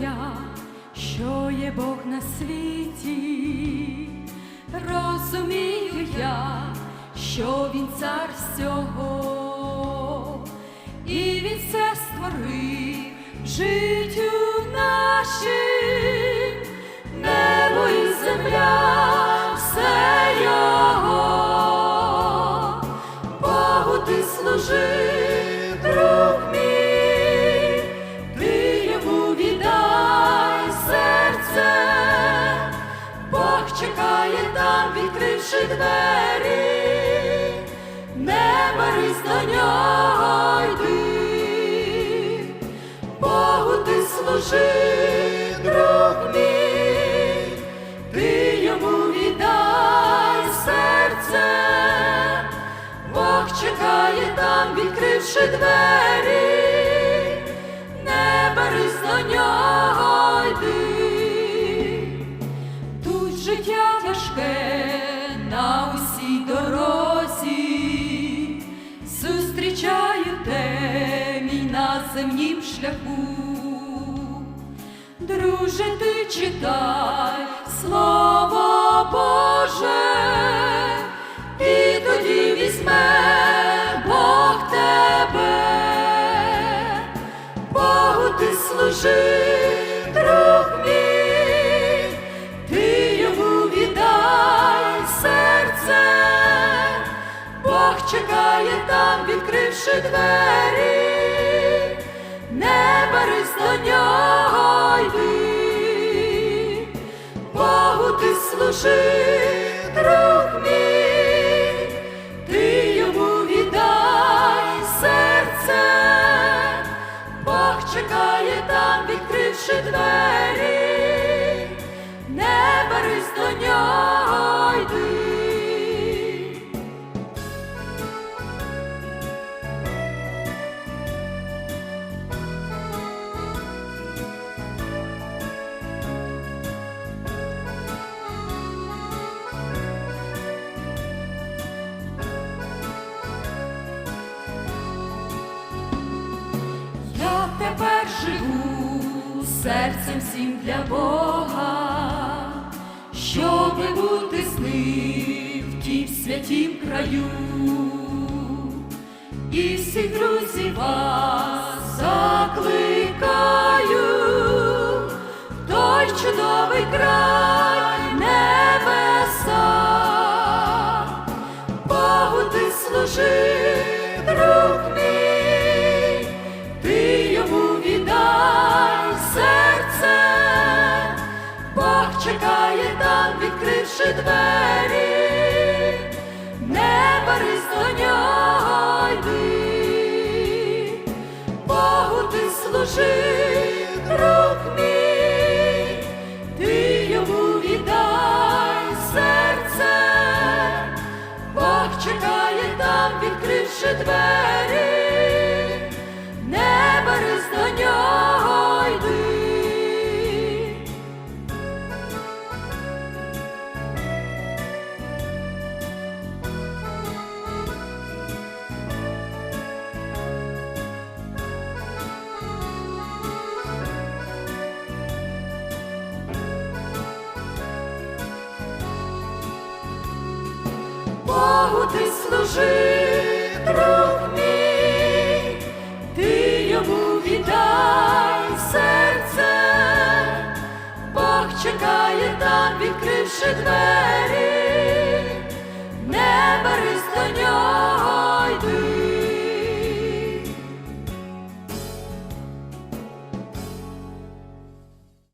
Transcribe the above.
я, що є Бог на світі, розумію я, що він цар всього, і він все створив життю нашим, там, відкривши двері, не борись до нього йди, Богу ти служи, друг мій, ти йому віддай серце. Бог чекає там, відкривши двері, земнім шляху. Друже, ти читай слово Боже, і тоді візьме Бог тебе, Богу ти служи, друг мій, ти йому віддай серце, Бог чекає там, відкривши двері, не берись до Богу ти служи, друг мій, ти йому віддай серце, Бог чекає там, відкривши двері, тепер живу серцем всім для Бога, щоби бути з ним в тім святім краю, і всіх друзів вас закликаю, в той чудовий край двері, не йди, Богу ти служи, друг мій, ти йому віддай серце. Бог чекає там, відкривши двері, Богу ти служи, друг мій, ти йому віддай серце, Бог чекає там, відкривши двері.